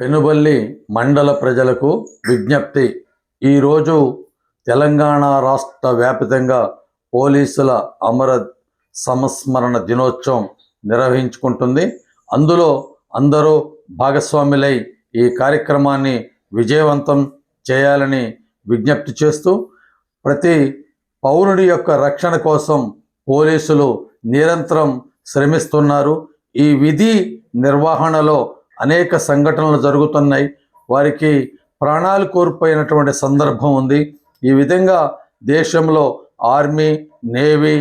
పెనుబల్లి మండల ప్రజలకు విజ్ఞప్తి. ఈరోజు తెలంగాణ రాష్ట్ర వ్యాప్తంగా పోలీసుల అమర సంస్మరణ దినోత్సవం నిర్వహించుకుంటుంది. అందులో అందరూ భాగస్వాములై ఈ కార్యక్రమాన్ని విజయవంతం చేయాలని విజ్ఞప్తి చేస్తూ ప్రతి పౌరుడి యొక్క రక్షణ కోసం పోలీసులు నిరంతరం శ్రమిస్తున్నారు. ఈ విధి నిర్వహణలో అనేక సంఘటనలు జరుగుతున్నాయి. వారికి ప్రాణాలు కోల్పోయినటువంటి సందర్భం ఉంది. ఈ విధంగా దేశంలో ఆర్మీ నేవీ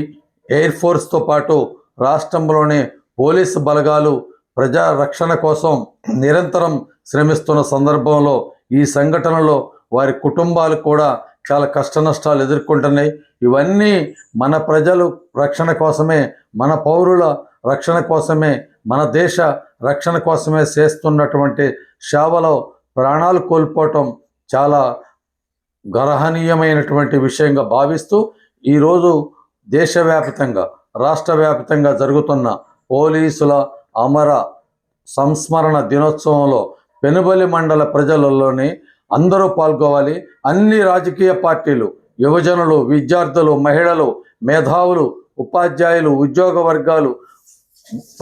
ఎయిర్ ఫోర్స్తో పాటు రాష్ట్రంలోని పోలీసు బలగాలు ప్రజా రక్షణ కోసం నిరంతరం శ్రమిస్తున్న సందర్భంలో ఈ సంఘటనలో వారి కుటుంబాలు కూడా చాలా కష్ట నష్టాలు ఎదుర్కొంటున్నాయి. ఇవన్నీ మన ప్రజలు రక్షణ కోసమే మన పౌరుల రక్షణ కోసమే మన దేశ రక్షణ కోసమే చేస్తున్నటువంటి సేవలో ప్రాణాలు కోల్పోవటం చాలా గర్హనీయమైనటువంటి విషయంగా భావిస్తూ ఈరోజు దేశవ్యాప్తంగా రాష్ట్ర వ్యాప్తంగా జరుగుతున్న పోలీసుల అమర సంస్మరణ దినోత్సవంలో పెనుబలి మండల ప్రజలలోని అందరూ పాల్గొవాలి. అన్ని రాజకీయ పార్టీలు యువజనులు విద్యార్థులు మహిళలు మేధావులు ఉపాధ్యాయులు ఉద్యోగ వర్గాలు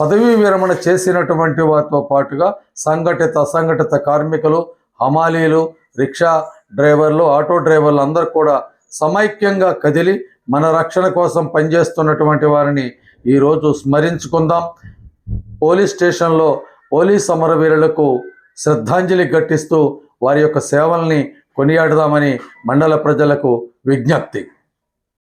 పదవీ విరమణ చేసినటువంటి వారితో పాటుగా సంఘటిత అసంఘటిత కార్మికులు హమాలీలు రిక్షా డ్రైవర్లు ఆటో డ్రైవర్లు అందరూ కూడా సమైక్యంగా కదిలి మన రక్షణ కోసం పనిచేస్తున్నటువంటి వారిని ఈరోజు స్మరించుకుందాం. పోలీస్ స్టేషన్లో పోలీస్ సమరవీరులకు శ్రద్ధాంజలి ఘటిస్తూ వారి యొక్క సేవల్ని కొనియాడదామని మండల ప్రజలకు విజ్ఞప్తి.